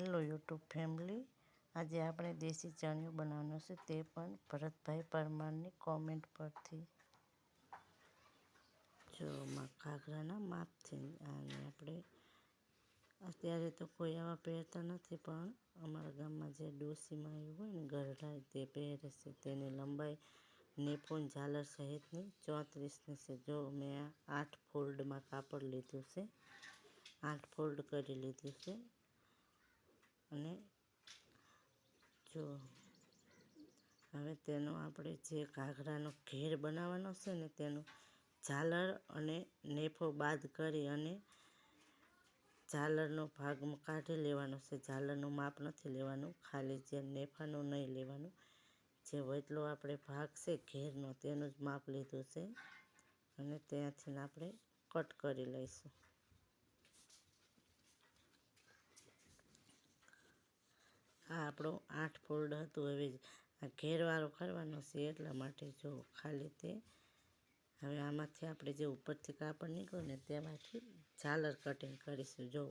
Hello YouTube family. આજે આપણે દેશી ચણિયું બનાવવાનું છે. તે પણ ભરતભાઈ પરમારની કોમેન્ટ પરથી. જો ઘાઘરાના માપથી અને આપણે અત્યારે તો કોઈ આવા પહેરતા નથી, પણ અમારા ગામમાં જે ડોસીમાં આવ્યું હોય ને ગરડા, તે પહેરે છે. તેની લંબાઈ નેપોન ઝાલર સહિતની ચોત્રીસની છે. જો મેં આઠ ફોલ્ડમાં કાપડ લીધું છે, આઠ ફોલ્ડ કરી લીધું છે અને જો, હવે તેનો આપણે જે ઘાઘરાનો ઘેર બનાવવાનો છે ને, તેનો ઝાલર અને નેફો બાદ કરી અને ઝાલરનો ભાગ કાઢી લેવાનો છે. ઝાલરનું માપ નથી લેવાનું, ખાલી જે નેફાનું નહીં લેવાનું. જે વચલો આપણે ભાગ છે ઘેરનો, તેનું જ માપ લીધું છે. અને ત્યાંથી આપણે કટ કરી લઈશું. આ આપણો આઠ ફોલ્ડ હતું હવે આ ઘેરવાળો કરવાનો છે એટલા માટે જો ખાલી તે. હવે આમાંથી આપણે જે ઉપરથી કાપડ નીકળ્યું ને તેમાંથી ઝાલર કટિંગ કરીશું. જો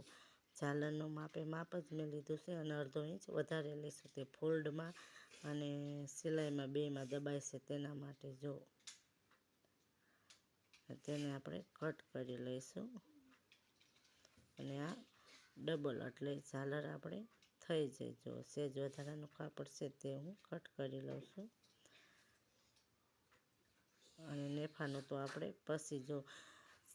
ઝાલરનું માપે માપ જ મેં લીધું છે અને અડધો ઇંચ વધારે લઈશું તે ફોલ્ડમાં અને સિલાઈમાં બેમાં દબાય છે તેના માટે જો. તેને આપણે કટ કરી લઈશું. અને આ ડબલ એટલે ઝાલર આપણે થઈ જાય. જો સેજ વધારાનું કાપડ છે તે હું કટ કરી લઉં છું. અને નેફાનું તો આપણે પછી જો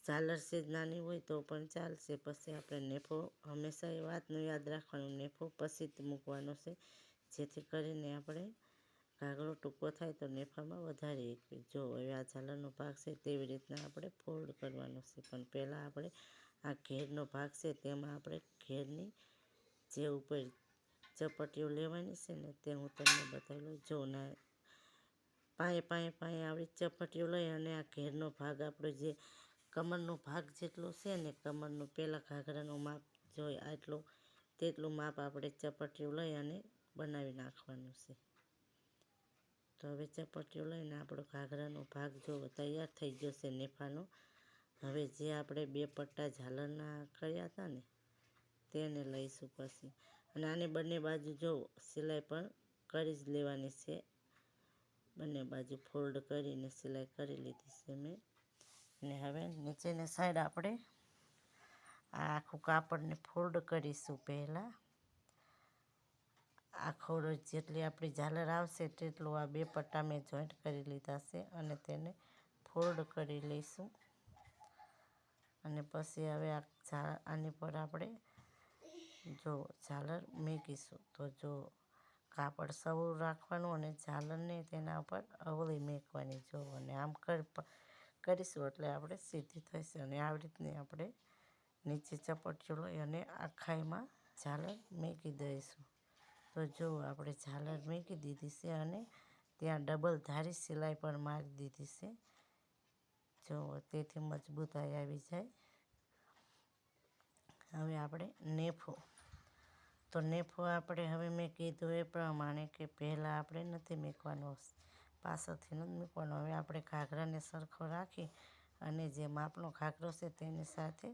ઝાલર સેજ નાની હોય તો પણ ચાલશે. પછી આપણે નેફો હંમેશા એ વાતનું યાદ રાખવાનું. નેફો પછી જ મૂકવાનો છે. જેથી કરીને આપણે ઘાઘરો ટૂંકો થાય તો નેફામાં વધારે જો હવે આ ઝાલરનો ભાગ છે તેવી રીતના આપણે ફોલ્ડ કરવાનો છે. પણ પહેલાં આપણે આ ઘેરનો ભાગ છે તેમાં આપણે ઘેરની જે ઉપર ચપટીઓ લેવાની છે ને તે હું તમને બતાવી લઉં. જો ના પાએ પાએ પાએ આવી ચપટીઓ લઈ અને આ ઘેરનો ભાગ આપણો જે કમરનો ભાગ જેટલો છે ને કમરનો પહેલાં ઘાઘરાનો માપ જોઈ આટલો તેટલું માપ આપણે ચપટીઓ લઈ અને બનાવી નાખવાનું છે. તો હવે ચપટીઓ લઈને આપણો ઘાઘરાનો ભાગ જો તૈયાર થઈ ગયો છે નેફાનો. હવે જે આપણે બે પટ્ટા ઝાલરના કર્યા હતા ને તેને લઈશું પછી. અને આની બંને બાજુ જો સિલાઈ પણ કરી જ લેવાની છે. બંને બાજુ ફોલ્ડ કરીને સિલાઈ કરી લીધી છે મેં. અને હવે નીચેની સાઈડ આપણે આ આખું કાપડને ફોલ્ડ કરીશું પહેલાં. આખો જેટલી આપણી ઝાલર આવશે તેટલું આ બે પટ્ટા મેં જોઈન્ટ કરી લીધા છે અને તેને ફોલ્ડ કરી લઈશું. અને પછી હવે આ આની પર આપણે જો ઝાલર મેકીશું તો જો કાપડ સવું રાખવાનું અને ઝાલરને તેના ઉપર અવળી મેકવાની. જો અને આમ કરીશું એટલે આપણે સીધી થશે અને આવી રીતની આપણે નીચે ચપટીઓ લઈ અને આખાઈમાં ઝાલર મેકી દઈશું. તો જો આપણે ઝાલર મેકી દીધી છે અને ત્યાં ડબલ ધારી સિલાઈ પણ મારી દીધી છે. જો તેથી મજબૂતાઈ આવી જાય. હવે આપણે નેફો તો નેફો આપણે હવે મેં કીધું એ પ્રમાણે કે પહેલાં આપણે નથી મેકવાનો, પાછળથી નથી મૂકવાનો. હવે આપણે ઘાઘરાને સરખો રાખી અને જે માપનો ઘાઘરો છે તેની સાથે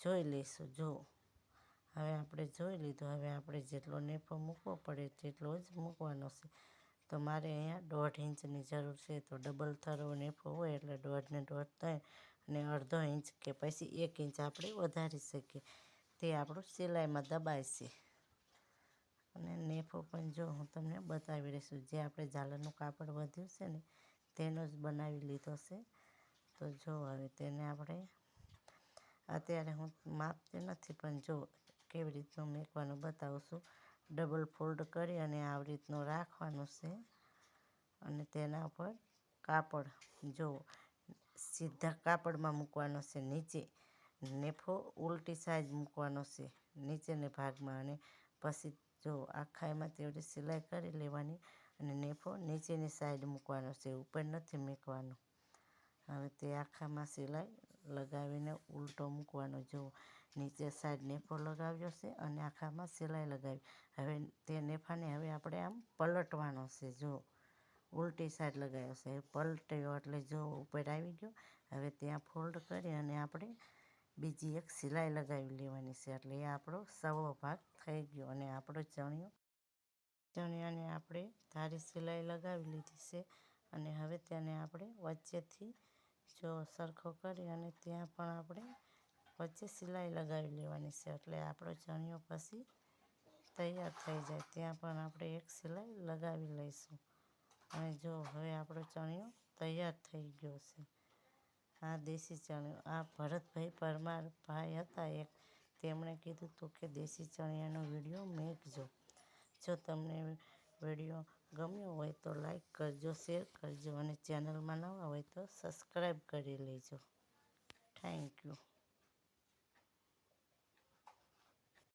જોઈ લઈશું. જો, હવે આપણે જોઈ લીધું. હવે આપણે જેટલો નેફો મૂકવો પડે તેટલો જ મૂકવાનો છે. તો મારે અહીંયા દોઢ ઇંચની જરૂર છે. તો ડબલ થરો નેફો હોય એટલે દોઢને દોઢ થાય અને અડધો ઇંચ કે પછી એક ઇંચ આપણે વધારી શકીએ. તે આપણું સિલાઈમાં દબાય છે. અને નેફો પણ જો હું તમને બતાવી રહીશું જે આપણે ઝાલરનું કાપડ વધ્યું છે ને, તેનો જ બનાવી લીધો છે. તો જો હવે તેને આપણે, અત્યારે હું માપતી નથી, પણ જો કેવી રીતનું મેકવાનું બતાવું છું. ડબલ ફોલ્ડ કરી અને આવી રીતનું રાખવાનું છે. અને તેના ઉપર કાપડ, જો સીધા કાપડમાં મૂકવાનો છે, નીચે નેફો ઉલટી સાઈડ મૂકવાનો છે, નીચેના ભાગમાં અને પછી જો આખા એમાંથી તેવડી સિલાઈ કરી લેવાની અને નેફો નીચેની સાઈડ મૂકવાનો છે, ઉપર નથી મૂકવાનો. હવે તે આખામાં સિલાઈ લગાવીને ઉલટો મૂકવાનો. જો નીચે સાઈડ નેફો લગાવ્યો છે અને આખામાં સિલાઈ લગાવી. હવે તે નેફાને હવે આપણે આમ પલટવાનો છે. જો ઉલટી સાઈડ લગાવ્યો છે. પલટ્યો એટલે જો ઉપર આવી ગયો, હવે ત્યાં ફોલ્ડ કરી અને આપણે બીજી એક સિલાઈ લગાવી લેવાની છે. એટલે એ આપણો સવો ભાગ થઈ ગયો અને આપણો ચણિયો, ચણિયાને આપણે ધારી સિલાઈ લગાવી લીધી છે અને હવે તેને આપણે વચ્ચેથી જો સરખો કરી અને ત્યાં પણ આપણે વચ્ચે સિલાઈ લગાવી લેવાની છે. એટલે આપણો ચણિયો પછી તૈયાર થઈ જાય. ત્યાં પણ આપણે એક સિલાઈ લગાવી લઈશું. અને જો હવે આપણો ચણિયો તૈયાર થઈ ગયો છે. આ દેશી ચણિયા, આ ભરતભાઈ પરમાર ભાઈ હતા એક. તેમણે કીધું હતું કે દેશી ચણિયાનો વીડિયો મેકજો જો. તમને વીડિયો ગમ્યો હોય તો લાઈક કરજો શેર કરજો અને ચેનલમાં નવા હોય તો સબસ્ક્રાઈબ કરી લેજો. Thank you